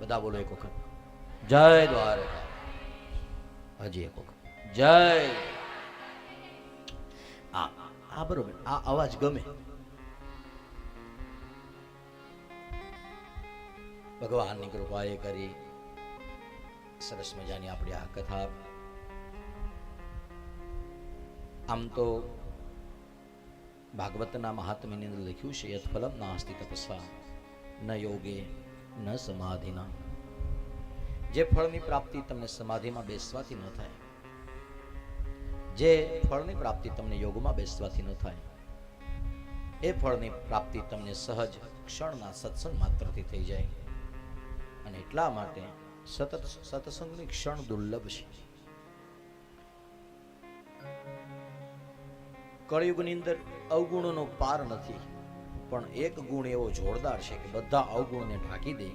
બધા બોલો એક વખત. જય દ્વારકા. હજી એક વખત. જય. આ બરોબર. આ અવાજ ગમે. ભગવાનની કૃપાએ કરી. સરસ મજાની આપણી આ કથા. આમ તો ભાગવતના મહાત્મ્યની અંદર લખ્યું છે યત ફલમ નાસ્તિ તપસ્વા ન યોગે. ન સમાધિના. જે ફળની પ્રાપ્તિ તમને સમાધિમાં બેસવાથી ન થાય, જે ફળની પ્રાપ્તિ તમને યોગમાં બેસવાથી ન થાય, એ ફળની પ્રાપ્તિ તમને સહજ ક્ષણના સત્સંગ માત્રથી થઈ જાય. અને એટલા માટે સતત સત્સંગની ક્ષણ દુર્લભ છે. કળિયુગની અંદર અવગુણોનો પાર નથી. પણ એક ગુણ એવો જોરદાર છે કે બધા અવગુણને ઢાંકી દે.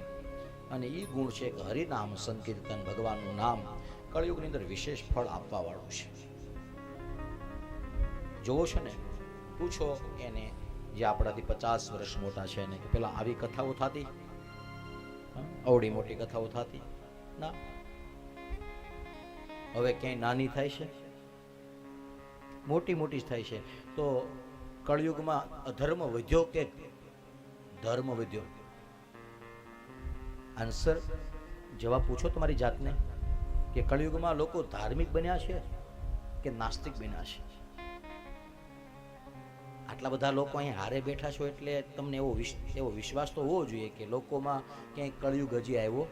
અને એ ગુણ છે કે હરિનામ સંકીર્તન ભગવાનનું નામ કળિયુગની અંદર વિશેષ ફળ આપવા વાળું છે. જોવો છો ને, પૂછો એને જે આપણાથી પચાસ વર્ષ મોટા છે એને કે પેલા આવી કથાઓ થતી? અવડી મોટી કથાઓ થતી? ના. હવે ક્યાંય નાની થાય છે? મોટી મોટી થાય છે. તો કળિયુગમાં અધર્મ વધ્યો કે ધર્મ વધ્યો? આન્સર જવાબ પૂછો તમારી જાતને, કે કળિયુગમાં લોકો ધાર્મિક બન્યા છે કે નાસ્તિક બન્યા છે? આટલા બધા લોકો અહીં હારે બેઠા છો એટલે તમને એવો એવો વિશ્વાસ તો હોવો જોઈએ કે લોકોમાં ક્યાંય કળિયુગ હજી આવ્યો.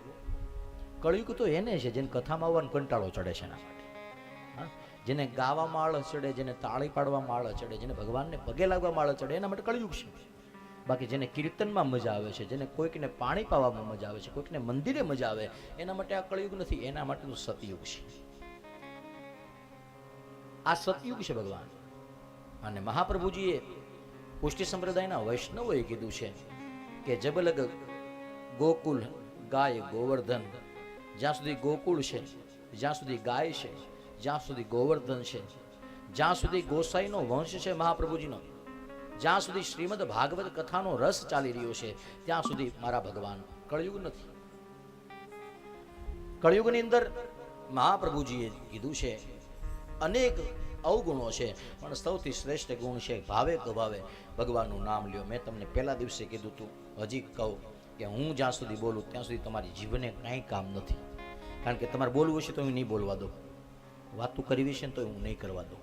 કળિયુગ તો એને છે જેને કથામાં આવવાનો કંટાળો ચડે છે એના? જેને ગાવામાં આળસ ચડે, જેને તાળી પાડવામાં આળસ ચડે, જેને ભગવાનને પગે લાગવામાં આળસ ચડે, એના માટે કળિયુગ છે. બાકી જેને કીર્તનમાં મજા આવે છે, જેને કોઈકને પાણી પાવામાં મજા આવે છે, કોઈકને મંદિરે મજા આવે, એના માટે આ કળિયુગ નથી, એના માટેનું સતયુગ છે. આ સતયુગ છે ભગવાન. અને મહાપ્રભુજીએ પુષ્ટિ સંપ્રદાયના વૈષ્ણવોએ કીધું છે કે જબલગ ગોકુલ ગાય ગોવર્ધન, જ્યાં સુધી ગોકુળ છે, જ્યાં સુધી ગાય છે જ્યાં સુધી ગોવર્ધન છે, જ્યાં સુધી ગોસાઈનો વંશ છે મહાપ્રભુજીનો, જ્યાં સુધી શ્રીમદ ભાગવત કથાનો રસ ચાલી રહ્યો છે, ત્યાં સુધી મારા ભગવાન કળયુગ નથી. કળયુગની અંદર મહાપ્રભુજીએ કીધું છે, અનેક અવગુણો છે, પણ સૌથી શ્રેષ્ઠ ગુણ છે ભાવે કભાવે ભગવાનનું નામ લ્યો. મેં તમને પહેલા દિવસે કીધું તું હજી કહું કે હું જ્યાં સુધી બોલું, ત્યાં સુધી તમારી જીવને કાંઈ કામ નથી. કારણ કે તમારે બોલવું હશે તો હું નહીં બોલવા દઉં. વાતું કરવી છે તો હું નહીં કરવા દઉં.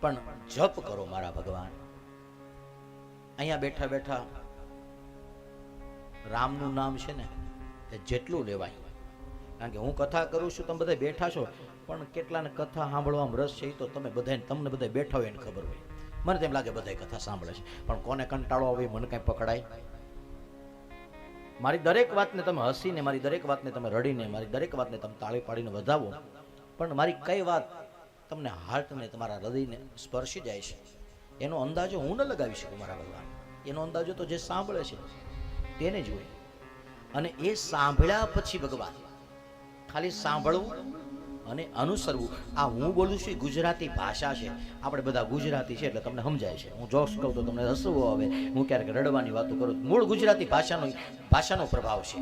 પણ જપ કરો મારા ભગવાન. અહીંયા બેઠા બેઠા રામનું નામ છે ને, એ જેટલું લેવાય. કારણ કે હું કથા કરું છું, તમે બધા બેઠા છો, પણ કેટલાને કથા સાંભળવામાં રસ છે તો તમે બધાને તમને બધા બેઠા હોય એને ખબર હોય. મને તેમ લાગે બધા કથા સાંભળે છે. પણ કોને કંટાળો આવે મને કાંઈ પકડાય? મારી દરેક વાતને તમે હસીને, મારી દરેક વાતને તમે રડીને, મારી દરેક વાતને તમે તાળી પાડીને વધાવો. પણ મારી કઈ વાત તમને હાર્ટને, તમારા હૃદયને સ્પર્શી જાય છે? એનો અંદાજો હું ન લગાવી શકું મારા ભગવાન. એનો અંદાજો તો જે સાંભળે છે, તેને જોઈ અને એ સાંભળ્યા પછી ભગવાન ખાલી સાંભળવું અને અનુસરવું, આ હું બોલું છું ગુજરાતી ભાષા છે. આપણે બધા ગુજરાતી છે એટલે તમને સમજાય છે. હું જોક્સ કહું તો તમને હસવું આવે. હું ક્યારેક રડવાની વાતો કરું મૂળ ગુજરાતી ભાષાનો ભાષાનો પ્રભાવ છે.